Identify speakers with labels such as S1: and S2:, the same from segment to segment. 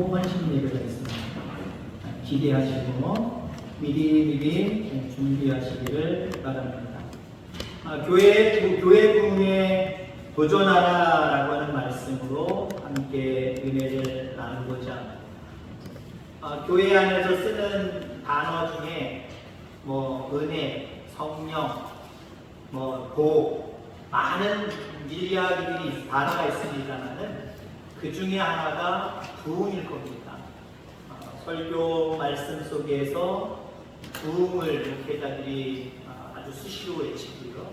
S1: 소원신 예배가 있습니다. 기대하시고 미리 미리 준비하시기를 바랍니다. 아, 교회 부- 교회 부흥에 도전하라라고 하는 말씀으로 함께 은혜를 나누고자 합니다. 아, 교회 안에서 쓰는 단어 중에 뭐 은혜, 성령, 뭐 복, 많은 밀리아들이 단어가 있습니다만은 그 중에 하나가 부흥일 겁니다. 아, 설교 말씀 속에서 부흥을 목회자들이 아, 아주 수시로 외치고요.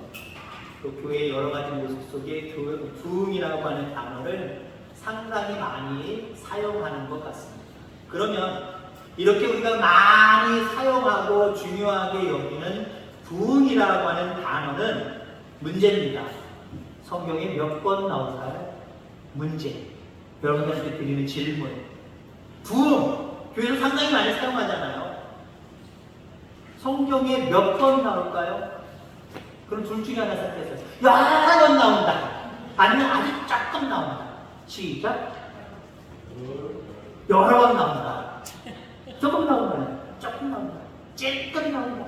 S1: 또 교회 여러 가지 모습 속에 교- 부흥이라고 하는 단어를 상당히 많이 사용하는 것 같습니다. 그러면 이렇게 우리가 많이 사용하고 중요하게 여기는 부흥이라고 하는 단어는 문제입니다. 성경에 몇 번 나올까요? 문제. 여러분들한테 드리는 질문. 부흥. 교회에서 상당히 많이 사용하잖아요. 성경에 몇 번 나올까요? 그럼 둘 중에 하나 선택해서 여러 번 나온다. 아니면 아주 조금 나온다. 시작. 여러 번 나온다. 조금 나온다. 조금 나온다. 찔끔 나온다.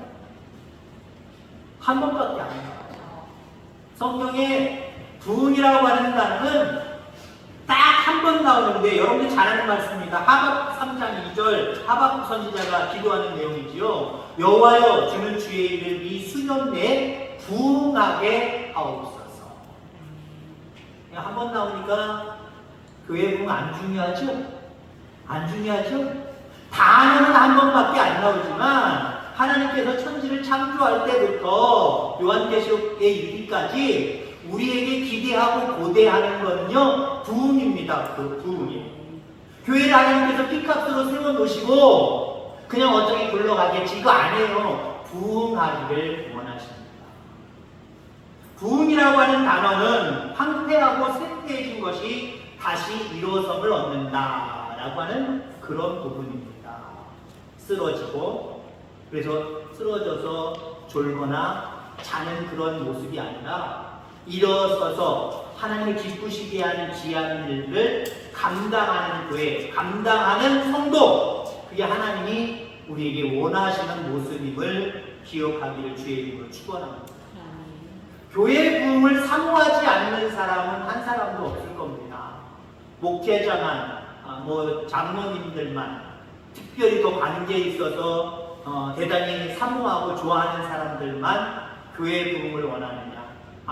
S1: 한 번밖에 안 나와요. 성경에 부흥이라고 하는 단어는 딱 한 번 나오는데 여러분들 잘 아는 말씀입니다. 하박 3장 2절 하박 선지자가 기도하는 내용이지요. 여호와여 주는 주의 이름 이 수년 내에 부흥하게 하옵소서. 한 번 나오니까 교회 부흥 안 중요하죠? 안 중요하죠? 단어는 한 번밖에 안 나오지만 하나님께서 천지를 창조할 때부터 요한계시록에 이르기까지 우리에게 기대하고 고대하는 것은요 부흥입니다. 그 부흥이. 교회를 하나님께서 삐값으로 세워놓으시고 그냥 어떻게 굴러가겠지 이거 아니에요. 부흥하기를 원하십니다. 부흥이라고 하는 단어는 황폐하고 쇠퇴해진 것이 다시 이루어섬을 얻는다라고 하는 그런 부분입니다. 쓰러지고 그래서 쓰러져서 졸거나 자는 그런 모습이 아니라 일어서서 하나님을 기쁘시게 하는 귀한 일을 감당하는 교회, 감당하는 성도, 그게 하나님이 우리에게 원하시는 모습임을 기억하기를 주의 이름으로 축원합니다. 교회 부흥을 사모하지 않는 사람은 한 사람도 없을 겁니다. 목회자만, 아, 뭐 장로님들만, 특별히 더 관계에 있어서 어, 대단히 사모하고 좋아하는 사람들만 교회 부흥을 원하느냐?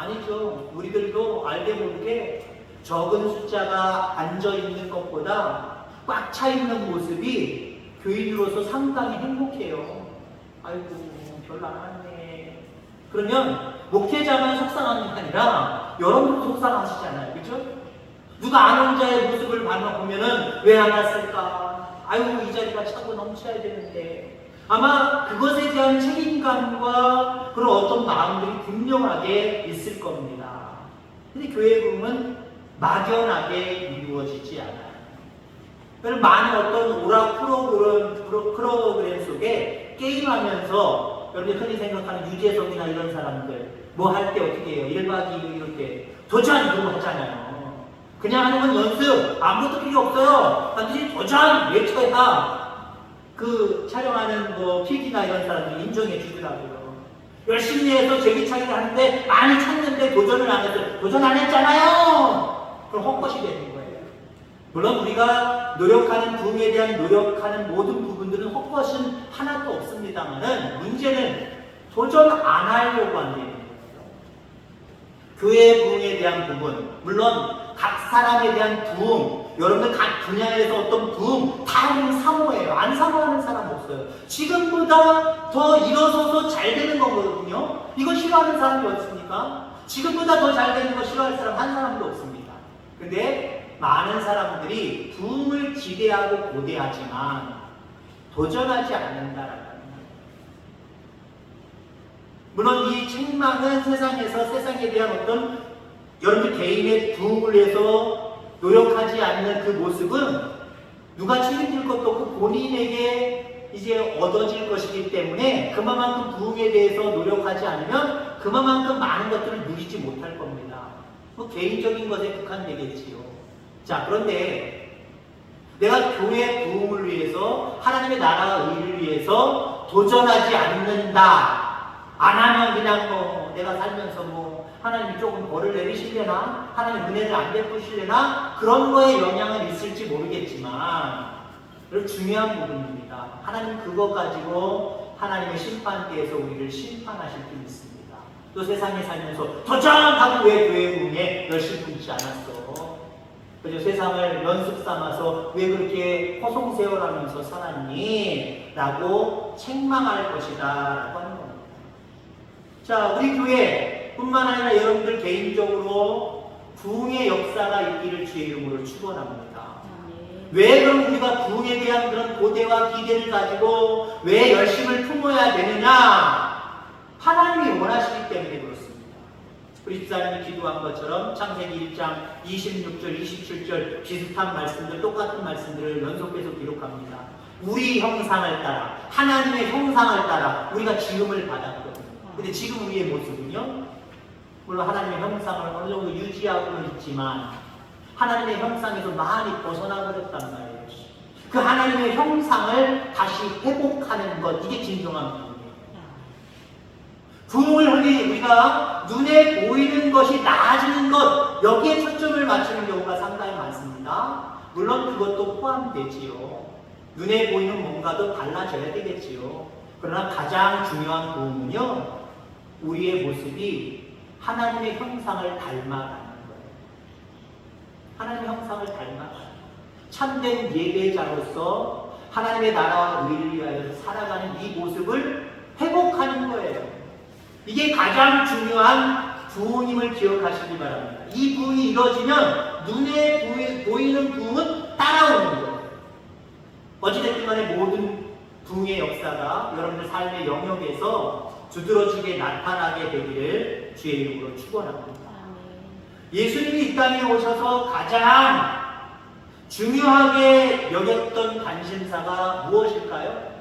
S1: 아니죠. 우리들도 알게 모르게 적은 숫자가 앉아 있는 것보다 꽉 차 있는 모습이 교인으로서 상당히 행복해요. 아이고 별로 안 왔네. 그러면 목회자만 속상한 게 아니라 여러분도 속상하시잖아요. 그죠? 누가 안 온 자의 모습을 보면은 왜 안 왔을까? 아이고 이 자리가 차고 넘쳐야 되는데 아마 그것에 대한 책임감과 그런 어떤 마음들이 분명하게 있을 겁니다. 근데 교회 부흥은 막연하게 이루어지지 않아요. 그래서 많은 어떤 오락 프로그램, 프로, 프로그램 속에 게임하면서 여러분이 흔히 생각하는 유재석이나 이런 사람들 뭐 할 때 어떻게 해요? 1박 2일 이렇게 도전 이런 거 하잖아요. 그냥 하는 건 연습 아무것도 필요 없어요. 반드시 도전 외쳐야 그 촬영하는 뭐 PD나 이런 사람들이 인정해 주더라고요. 열심히 해서 제기차기를 하는데 많이 찾는데 도전을 안 해서 도전 안 했잖아요. 그럼 헛것이 되는 거예요. 물론 우리가 노력하는 부흥에 대한 노력하는 모든 부분들은 헛것은 하나도 없습니다만은 문제는 도전 안 하려고 한다는 거예요. 교회 부흥에 대한 부분, 물론 각 사람에 대한 부흥, 여러분들 각 분야에서 어떤 부흥 다 우리는 사모해요. 안 사모하는 사람 없어요. 지금보다 더 일어서서 잘 되는 거거든요. 이거 싫어하는 사람이 없습니까? 지금보다 더 잘 되는 거 싫어할 사람 한 사람도 없습니다. 근데 많은 사람들이 부흥을 기대하고 고대하지만 도전하지 않는다라는 거예요. 물론 이 책망은 세상에서 세상에 대한 어떤 여러분들 개인의 부흥을 위해서 노력하지 않는 그 모습은 누가 책임질 것도 없고 본인에게 이제 얻어질 것이기 때문에 그만큼 부흥에 대해서 노력하지 않으면 그만큼 많은 것들을 누리지 못할 겁니다. 뭐 개인적인 것에 국한되겠지요. 자, 그런데 내가 교회 부흥을 위해서 하나님의 나라 의를 위해서 도전하지 않는다. 안 하면 그냥 뭐 내가 살면서 뭐 하나님이 조금 벌을 내리실래나 하나님 은혜를 안 베푸실래나 그런 거에 영향은 있을지 모르겠지만 중요한 부분입니다. 하나님 그거 가지고 하나님의 심판대에서 우리를 심판하실 줄 믿습니다. 또 세상에 살면서 도전하고 왜 교회 부흥에 열심히 있지 않았어? 그죠? 세상을 연습 삼아서 왜 그렇게 허송세월하면서 살았니? 라고 책망할 것이다. 라고 하는 겁니다. 자, 우리 교회 뿐만 아니라 여러분들 개인적으로 부흥의 역사가 있기를 주의 이름으로 축원합니다. 왜 그럼 우리가 부흥에 대한 그런 고대와 기대를 가지고 왜 열심을 품어야 되느냐? 하나님이 원하시기 때문에 그렇습니다. 우리 집사님이 기도한 것처럼 창세기 1장 26절, 27절 비슷한 말씀들, 똑같은 말씀들을 연속해서 기록합니다. 우리 형상을 따라, 하나님의 형상을 따라 우리가 지음을 받았거든요. 근데 지금 우리의 모습은요? 물론 하나님의 형상을 어느 정도 유지하고는 있지만 하나님의 형상에서 많이 벗어나 버렸단 말이에요. 그 하나님의 형상을 다시 회복하는 것, 이게 진정한 부흥이에요. 부흥을 흔히 우리가 눈에 보이는 것이 나아지는 것, 여기에 초점을 맞추는 경우가 상당히 많습니다. 물론 그것도 포함되지요. 눈에 보이는 뭔가도 달라져야 되겠지요. 그러나 가장 중요한 부흥은요, 우리의 모습이 하나님의 형상을 닮아가는 거예요. 하나님의 형상을 닮아가는 참된 예배자로서 하나님의 나라와 의를 위하여 살아가는 이 모습을 회복하는 거예요. 이게 가장 중요한 부흥임을 기억하시기 바랍니다. 이 부흥이 이루어지면 눈에 보이, 보이는 부흥은 따라오는 거예요. 어찌됐든 간에 모든 부흥의 역사가 여러분들 삶의 영역에서 두드러지게 나타나게 되기를 주의 이름으로 축원합니다. 예수님이 이 땅에 오셔서 가장 중요하게 여겼던 관심사가 무엇일까요?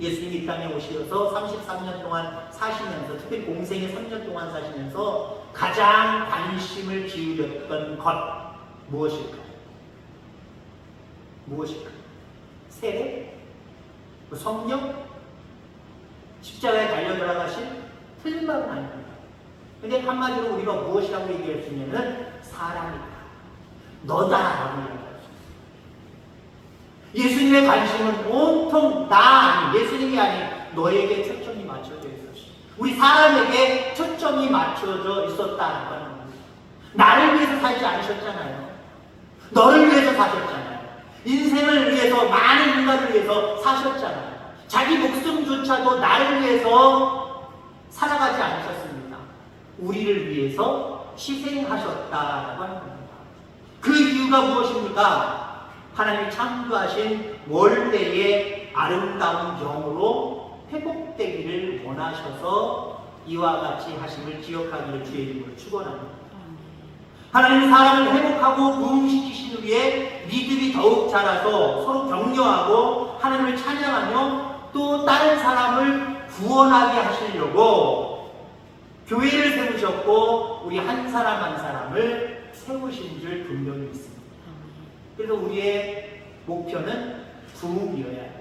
S1: 예수님이 이 땅에 오셔서 33년 동안 사시면서 특히 공생의 3년 동안 사시면서 가장 관심을 기울였던 것 무엇일까요? 무엇일까요? 세례? 뭐 성령? 십자가에 달려 들어가신 틀린 말은 아닙니다. 근데 한마디로 우리가 무엇이라고 얘기할 수 있냐면 사람이다. 너다라고 얘기할 수 있어요. 예수님의 관심은 온통 나 아니, 예수님이 아닌 너에게 초점이 맞춰져 있었어. 우리 사람에게 초점이 맞춰져 있었다는 겁니다. 나를 위해서 살지 않으셨잖아요. 너를 위해서 사셨잖아요. 인생을 위해서 많은 인간을 위해서 사셨잖아요. 자기 목숨조차도 나를 위해서 살아가지 않으셨습니다. 우리를 위해서 희생하셨다라고 하는 겁니다. 그 이유가 무엇입니까? 하나님이 창조하신 원래의 아름다운 영으로 회복되기를 원하셔서 이와 같이 하심을 기억하기를 주의 이름으로 축원합니다. 하나님 사람을 회복하고 부흥시키신 후에 믿음이 더욱 자라서 서로 격려하고 하나님을 찬양하며 또 다른 사람을 구원하게 하시려고 교회를 세우셨고 우리 한 사람 한 사람을 세우신 줄 분명히 믿습니다. 그래서 우리의 목표는 부흥이어야 해요.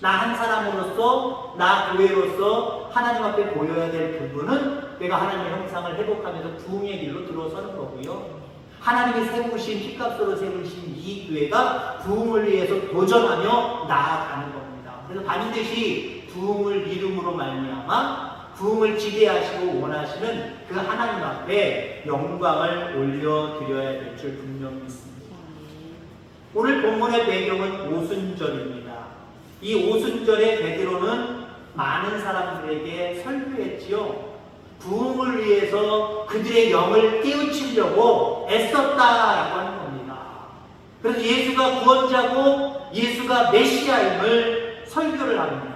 S1: 나 한 사람으로서, 나 교회로서 하나님 앞에 보여야 될 부분은 내가 하나님의 형상을 회복하면서 부흥의 길로 들어서는 거고요. 하나님이 세우신 피값으로 세우신 이 교회가 부흥을 위해서 도전하며 나아가는 겁니다. 그래서 반드시 부흥을 이름으로 말미암아 부흥을 기대하시고 원하시는 그 하나님 앞에 영광을 올려드려야 될 줄 분명히 믿습니다. 오늘 본문의 배경은 오순절입니다. 이 오순절에 베드로는 많은 사람들에게 설교했지요. 부흥을 위해서 그들의 영을 깨우치려고 애썼다라고 하는 겁니다. 그래서 예수가 구원자고 예수가 메시아임을 설교를 합니다.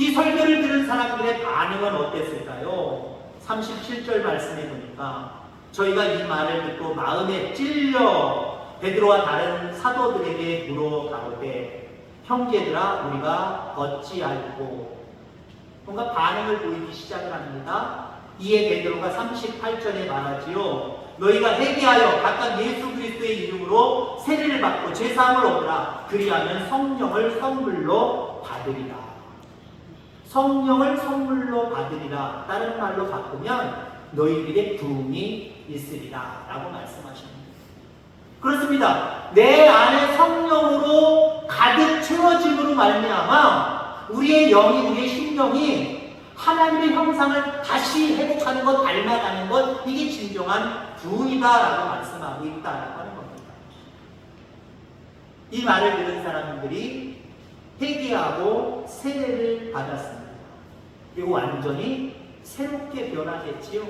S1: 이 설교를 들은 사람들의 반응은 어땠을까요? 37절 말씀해 보니까 저희가 이 말을 듣고 마음에 찔려 베드로와 다른 사도들에게 물어 가로되 형제들아 우리가 어찌할꼬 뭔가 반응을 보이기 시작을 합니다. 이에 베드로가 38절에 말하지요. 너희가 회개하여 각각 예수 그리스도의 이름으로 세례를 받고 제사함을 얻으라. 그리하면 성령을 선물로 받으리라. 성령을 선물로 받으리라. 다른 말로 바꾸면 너희들의 부흥이 있으리라. 라고 말씀하십니다. 그렇습니다. 내 안에 성령으로 가득 채워짐으로 말미암아 우리의 영이 우리의 심령이 하나님의 형상을 다시 회복하는 것, 닮아가는 것, 이게 진정한 부흥이다라고 말씀하고 있다라고 하는 겁니다. 이 말을 들은 사람들이 회개하고 세례를 받았습니다. 그리고 완전히 새롭게 변화됐지요.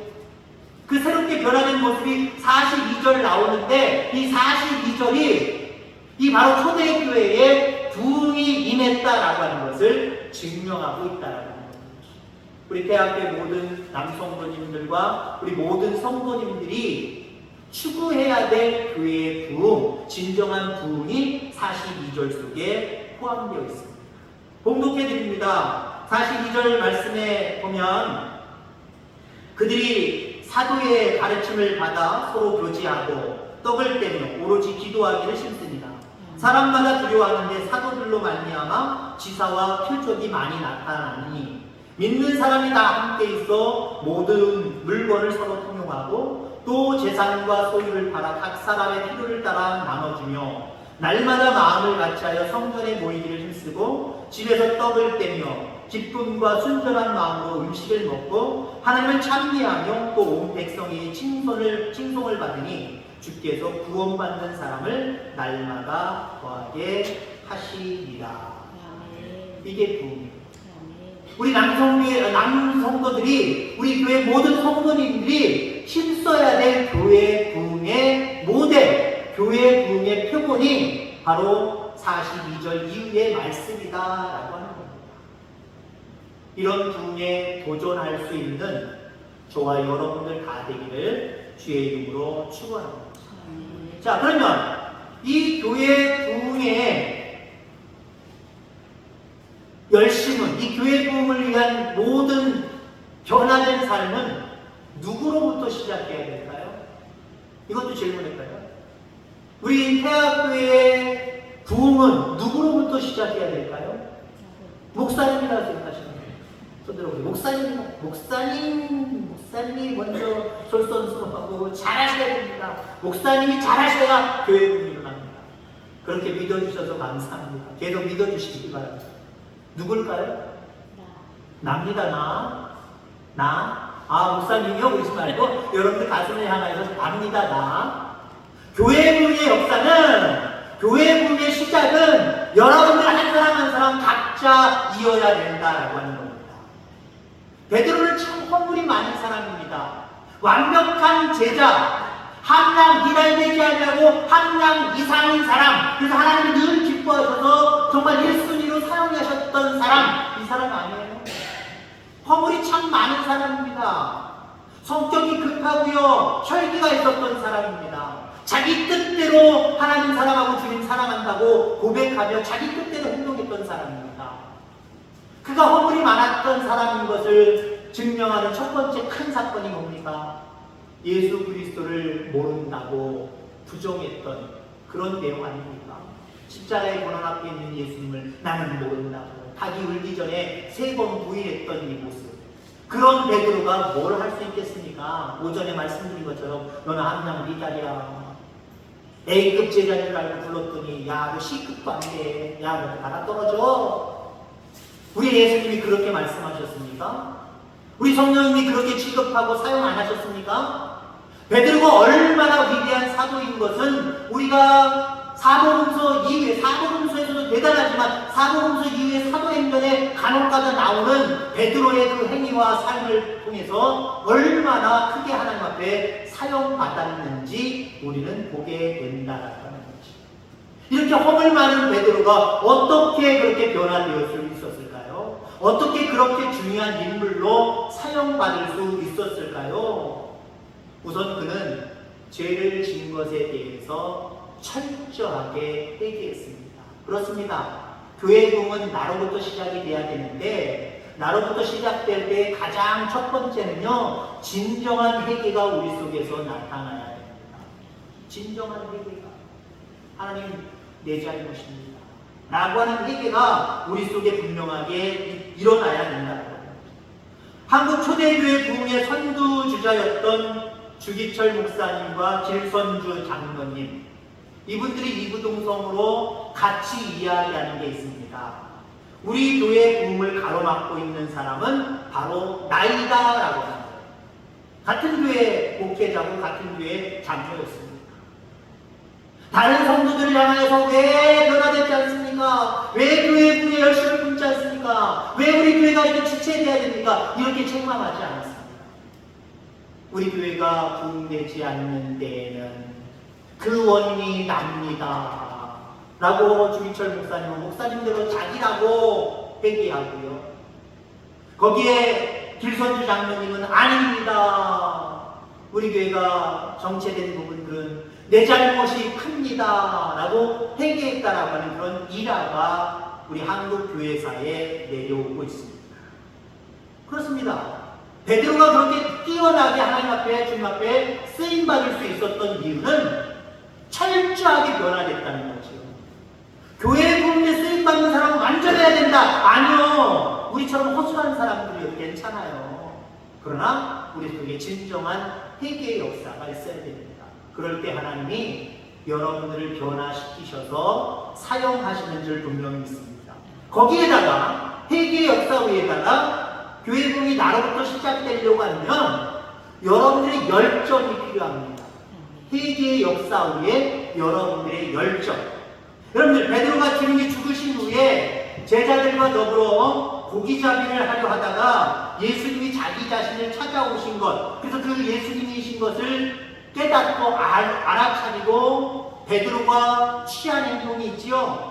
S1: 그 새롭게 변화된 모습이 42절 나오는데 이 42절이 이 바로 초대교회에 부흥이 임했다라고 하는 것을 증명하고 있다라고 겁니다. 우리 대학교의 모든 남성도님들과 우리 모든 성도님들이 추구해야 될 교회의 부흥, 진정한 부흥이 42절 속에 포함되어 있습니다. 봉독해 드립니다. 42절 말씀에 보면 그들이 사도의 가르침을 받아 서로 교제하고 떡을 떼며 오로지 기도하기를 심습니다. 사람마다 두려워하는데 사도들로 말미암아 지사와 표적이 많이 나타나니 믿는 사람이 다 함께 있어 모든 물건을 서로 통용하고 또 재산과 소유를 팔아 각 사람의 필요를 따라 나눠주며 날마다 마음을 같이하여 성전에 모이기를 힘쓰고 집에서 떡을 떼며 기쁨과 순전한 마음으로 음식을 먹고 하나님을 찬미하며 또 온 백성이 칭송을 칭송을 받으니 주께서 구원받는 사람을 날마다 더하게 하시리라. 이게 부흥이에요. 우리 남성교회 남성도들이 우리 교회 모든 성도님들이 힘써야 될 교회 부흥의 모델, 교회 부흥의 표본이 바로 42절 이후의 말씀이다라고 하는 겁니다. 이런 부흥에 도전할 수 있는 저와 여러분들 다 되기를 주의 이름으로 축원합니다.
S2: 아멘.
S1: 자, 그러면 이 교회 부흥의 열심은, 이 교회 부흥을 위한 모든 변화된 삶은 누구로부터 시작해야 될까요? 이것도 질문일까요? 우리 태학교의 부흥은 누구로부터 시작해야 될까요? 목사님이라고 생각하시는 거예요. 손 들어보세요. 목사님, 목사님, 목사님이 먼저 솔선수범하고 잘하셔야 됩니다. 목사님이 잘하셔야 교회 부흥이 일어납니다. 그렇게 믿어주셔서 감사합니다. 계속 믿어주시기 바랍니다. 누굴까요?
S2: 나.
S1: 납니다, 나. 나. 아, 목사님이요? 그러지 말고, 여러분들 가슴을 향하여서 납니다, 나. 교회 부흥의 역사는, 교회 부흥의 시작은 여러분들 한 사람 한 사람 각자 이어야 된다라고 하는 겁니다. 베드로는 참 허물이 많은 사람입니다. 완벽한 제자, 함량 이달되지 않냐고 함량 이상인 사람. 그래서 하나님이 늘 기뻐하셔서 정말 1순위로 사용하셨던 사람. 이 사람 아니에요. 허물이 참 많은 사람입니다. 성격이 급하고요. 혈기가 있었던 사람입니다. 자기 뜻대로 하나님 사랑하고 주님 사랑한다고 고백하며 자기 뜻대로 행동했던 사람입니다. 그가 허물이 많았던 사람인 것을 증명하는 첫 번째 큰 사건이 뭡니까? 예수 그리스도를 모른다고 부정했던 그런 내용 아닙니까? 십자가의 고난 앞에 있는 예수님을 나는 모른다고 닭이 울기 전에 세 번 부인했던 이 모습 그런 베드로가 뭘 할 수 있겠습니까? 오전에 말씀드린 것처럼 너는 함량 미달이야 A급 제자인 줄 알고 불렀더니 야 너 C급도 안돼 야너 받아 떨어져 우리 예수님이 그렇게 말씀하셨습니까? 우리 성령님이 그렇게 취급하고 사용 안 하셨습니까? 베드로가 얼마나 위대한 사도인 것은 우리가 사도금서 이후에 사도금서에서도 대단하지만 사도금서 이후에 사도행전에 간혹가다 나오는 베드로의 그 행위와 삶을 통해서 얼마나 크게 하나님 앞에 사용받았는지 우리는 보게 된다라는 거지. 이렇게 허물 많은 베드로가 어떻게 그렇게 있었을까요? 어떻게 그렇게 중요한 인물로 사용받을 수 있었을까요? 우선 그는 죄를 진 것에 대해서 철저하게 회개했습니다. 그렇습니다. 교회 부흥은 나로부터 시작이 돼야 되는데 나로부터 시작될 때 가장 첫 번째는요 진정한 회개가 우리 속에서 나타나야 됩니다. 진정한 회개가 하나님 내 잘못입니다. 라고 하는 회개가 우리 속에 분명하게 이- 일어나야 거예요. 한국 초대교회 부흥의 선두주자였던 주기철 목사님과 길선주 장로님 이분들이 이구동성으로 같이 이야기하는 게 있습니다. 우리 교회 부흥을 가로막고 있는 사람은 바로 나이다라고 합니다. 같은 교회 목회자고 같은 교회 장로였습니다. 다른 성도들을 향하여서 왜 변화되지 않습니까? 왜 교회 부에 열심을 품지 않습니까? 왜 우리 교회가 이렇게 주체돼야 됩니까? 이렇게 책망하지 않았습니다. 우리 교회가 부흥되지 않는 데에는 그 원인이 납니다. 라고 주기철 목사님은 목사님대로 자기라고 회개하고요. 거기에 길선주 장로님은 아닙니다. 우리 교회가 정체된 부분들은 내 잘못이 큽니다. 라고 회개했다라고 하는 그런 일화가 우리 한국 교회사에 내려오고 있습니다. 그렇습니다. 베드로가 그렇게 뛰어나게 하나님 앞에 주님 앞에 쓰임 받을 수 있었던 이유는 철저하게 변화됐다는 거죠. 교회 부흥에 쓰임 받는 사람은 완전해야 된다. 아니요. 우리처럼 허술한 사람들이 괜찮아요. 그러나 우리 속에 진정한 회개의 역사가 있어야 됩니다. 그럴 때 하나님이 여러분들을 변화시키셔서 사용하시는 줄 분명히 믿습니다. 거기에다가 회개의 역사 위에다가 교회 부흥이 나로부터 시작되려고 하면 여러분들의 열정이 필요합니다. 회개의 역사 위에 여러분들의 열정. 여러분들 베드로가 주님이 죽으신 후에 제자들과 더불어 고기잡이를 하려 하다가 예수님이 자기 자신을 찾아오신 것, 그래서 그 예수님이신 것을 깨닫고 알, 알아차리고 베드로가 취한 행동이 있지요.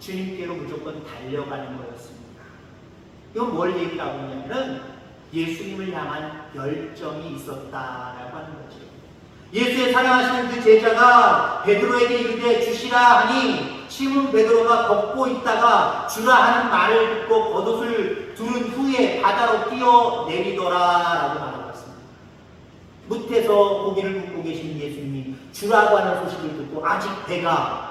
S1: 주님께로 무조건 달려가는 거였습니다. 이건 뭘 얘기하고 있냐면은 예수님을 향한 열정이 있었다라고 하는 거죠. 예수의 사랑하시는 그 제자가 베드로에게 이르되 주시라 하니 시몬 베드로가 걷고 있다가 주라 하는 말을 듣고 겉옷을 두른 후에 바다로 뛰어 내리더라라고 말하고 있습니다. 무태서 고기를 굽고 계신 예수님이 주라고 하는 소식을 듣고 아직 배가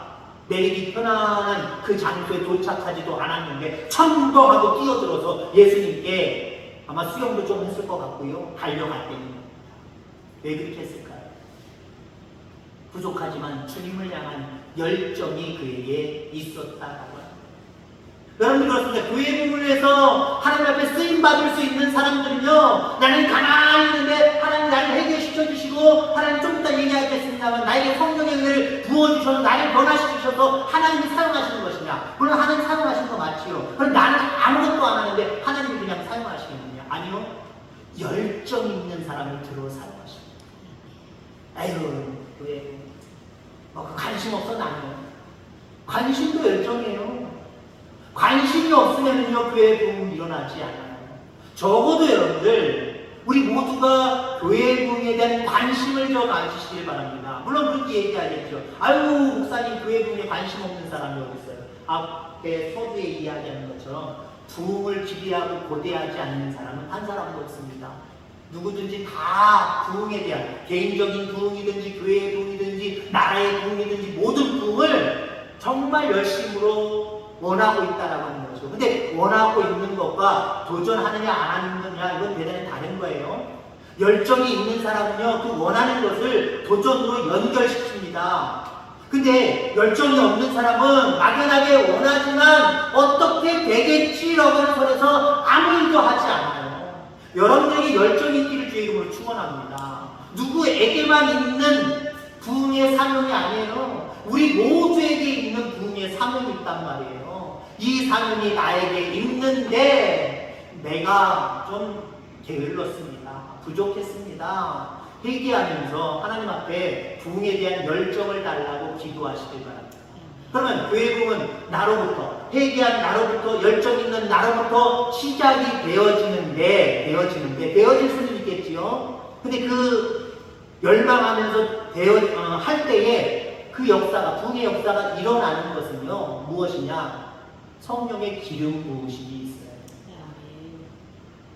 S1: 내리기 편안한 그 장소에 도착하지도 않았는데 천거하고 뛰어들어서 예수님께 아마 수영도 좀 했을 것 같고요 달려갔대요. 왜 그렇게 했을까요? 부족하지만 주님을 향한 열정이 그에게 있었다라고 합니다. 여러분 그렇습니다. 교회 부문에서 하나님 앞에 쓰임 받을 수 있는 사람들은요. 나는 가만히 있는데 하나님 나를 해결시켜 주시고 하나님 좀 이따 얘기하겠습니다만 나에게 성령의 은혜를 주셔서 나를 변화시키셔서 하나님이 사용하시는 것이냐. 물론 하나님 사용하시는 거 맞지요. 그럼 나는 아무것도 안 하는데 하나님이 그냥 사용하시겠느냐. 아니요. 열정 있는 사람을 들어 사용하십니다. 아유 왜? 뭐 관심 없어 나는. 관심도 열정이에요. 관심이 없으면요 교회 부흥 일어나지 않아요. 적어도 여러분들 우리 모두가 교회 부흥에 대한 관심을 좀 가지시길 바랍니다. 물론 그렇게 얘기하겠죠. 아유 목사님 교회 부흥에 관심 없는 사람이 어디 있어요? 앞에 서두에 이야기하는 것처럼 부흥을 기대하고 고대하지 않는 사람은 한 사람도 없습니다. 누구든지 다 부흥에 대한 개인적인 부흥이든지 교회의 부흥이든지 나라의 부흥이든지 모든 부흥을 정말 열심으로 원하고 있다라고 하는 거죠. 근데 원하고 있는 것과 도전하느냐 안 하느냐 이건 대단히 다른 거예요. 열정이 있는 사람은요 그 원하는 것을 도전으로 연결시킵니다. 근데 열정이 없는 사람은 막연하게 원하지만 어떻게 되겠지라고 하는 선에서 아무 일도 하지 않아요. 여러분들에게 열정이 있기를 주의 이름으로 축원합니다. 누구에게만 있는 부흥의 사명이 아니에요. 우리 모두에게 있는 부흥의 사명이 있단 말이에요. 이 사명이 나에게 있는데 내가 좀 게을렀습니다. 부족했습니다. 회개하면서 하나님 앞에 부흥에 대한 열정을 달라고 기도하시길 바랍니다. 그러면 교회 부흥은 나로부터 회개한 나로부터 열정 있는 나로부터 시작이 되어지는데 되어지는데 되어질 수는 있겠지요. 근데 그 열망하면서 되어 어, 할 때에 그 역사가 부흥의 역사가 일어나는 것은요 무엇이냐 성령의 기름 부으심이 있어요.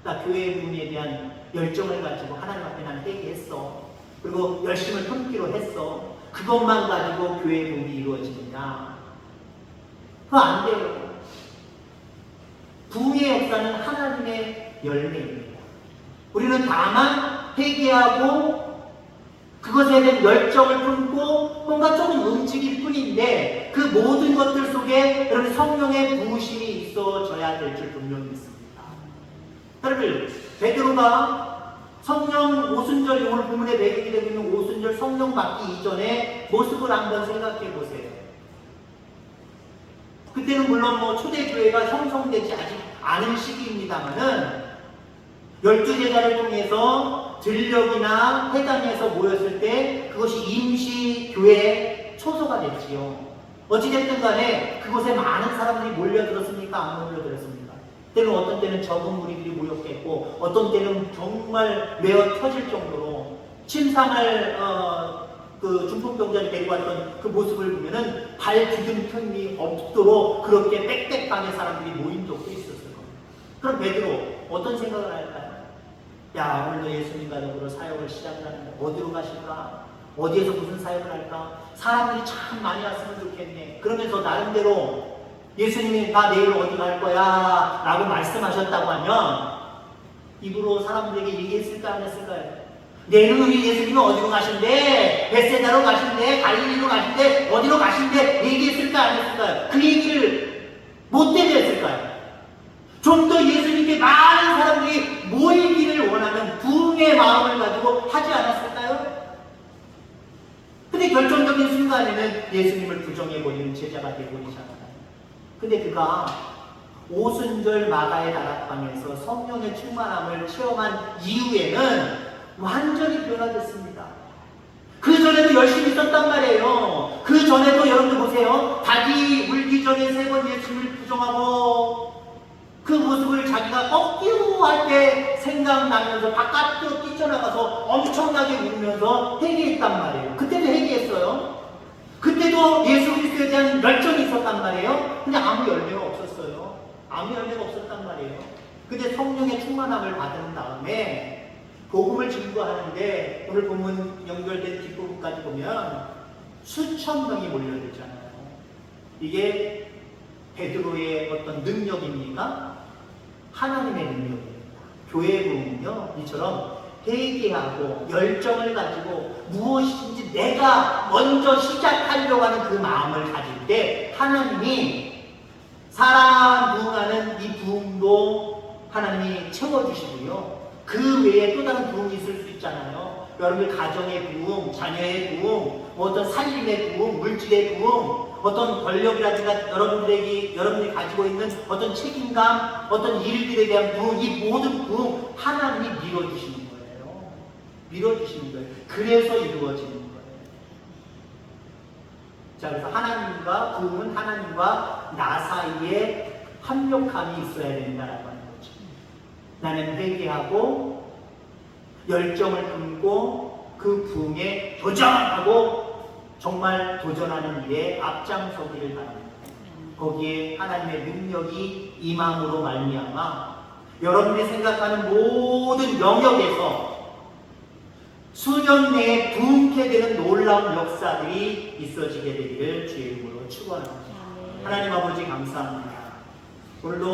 S1: 나 교회 부흥에 대한 열정을 가지고 하나님 앞에 나는 회개했어. 그리고 열심을 품기로 했어. 그것만 가지고 교회 부흥이 이루어지느냐? 그거 안 돼요. 부흥의 역사는 하나님의 열매입니다. 우리는 다만 회개하고 그것에 대한 열정을 품고 뭔가 조금 움직일 뿐인데 그 모든 것들 속에 여러분 성령의 부으심이 있어져야 될 줄 분명히 믿습니다. 여러분 베드로가 성령 오순절 오늘 본문에 배경이 되고 있는 오순절 성령 받기 이전에 모습을 한번 생각해 보세요. 그때는 물론 뭐 초대교회가 형성되지 아직 않은 시기입니다만은 열두 제자를 통해서 들녘이나 회당에서 모였을 때 그것이 임시 교회 초소가 됐지요. 어찌됐든 간에 그곳에 많은 사람들이 몰려들었습니까? 안 몰려들었습니까? 때는 어떤 때는 적은 무리들이 모였겠고 어떤 때는 정말 메어 터질 정도로 침상을 어, 그 중풍병자를 데리고 왔던 그 모습을 보면은 발 디dim 틈이 없도록 그렇게 빽빽하게 사람들이 모인 적도 있었을 겁니다. 그럼 베드로 어떤 생각을 할까요? 야 오늘도 예수님과 더불어 사역을 시작하는데 어디로 가실까? 어디에서 무슨 사역을 할까? 사람들이 참 많이 왔으면 좋겠네. 그러면서 나름대로 예수님이 나 내일 어디 갈 거야 라고 말씀하셨다고 하면 입으로 사람들에게 얘기했을까 안 했을까요? 내일은 우리 예수님은 어디로 가신대? 베세다로 가신대? 갈릴리로 가신대? 어디로 가신대? 얘기했을까 안 했을까요? 그 얘기를 못되게 했을까요? 좀 더 예수님께 많은 사람들이 모이기를 원하는 부흥의 마음을 가지고 하지 않았을까요? 근데 순간에는 예수님을 부정해버리는 제자가 되어버리잖아요. 근데 그가 오순절 마가의 다락방에서 성령의 충만함을 체험한 이후에는 완전히 변화됐습니다. 그 전에도 열심히 있었단 말이에요. 그 전에도 여러분들 보세요. 닭이 울기 전에 세 번 예수님을 부정하고 그 모습을 자기가 꺾기로 할 때 생각나면서 바깥으로 뛰쳐나가서 엄청나게 울면서 회개했단 말이에요. 그때도 회개했어요. 그때도 예수 그리스도에 대한 열정이 있었단 말이에요. 근데 아무 열매가 없었어요. 아무 열매가 없었단 말이에요. 근데 성령의 충만함을 받은 다음에 복음을 증거하는데 오늘 본문 연결된 뒷부분까지 보면 수천 명이 몰려들잖아요. 이게 베드로의 어떤 능력입니까? 하나님의 능력입니다. 교회 부흥은요, 이처럼 회개하고 열정을 가지고 무엇인지 내가 먼저 시작하려고 하는 그 마음을 가질 때 하나님이 사람 부흥하는 이 부흥도 하나님이 채워주시고요. 그 외에 또 다른 부흥이 있을 수 있잖아요. 여러분들 가정의 부흥, 자녀의 부흥, 뭐 어떤 살림의 부흥, 물질의 부흥, 어떤 권력이라든가 여러분들에게 여러분들이 가지고 있는 어떤 책임감, 어떤 일들에 대한 부흥, 이 모든 부흥 하나님이 거예요. 밀어주시는 거예요. 그래서 이루어지는 거예요. 자, 그래서 하나님과 부흥은 하나님과 나 사이에 합력함이 있어야 된다라고 하는 거죠. 나는 회개하고 열정을 품고 그 부흥에 도전하고 정말 도전하는 일에 앞장서기를 바랍니다. 거기에 하나님의 능력이 임함으로 말미암아 여러분이 생각하는 모든 영역에서 수년 내에 부흥케 되는 놀라운 역사들이 있어지게 되기를 주의 이름으로 축원합니다. 하나님 아버지 감사합니다. 오늘도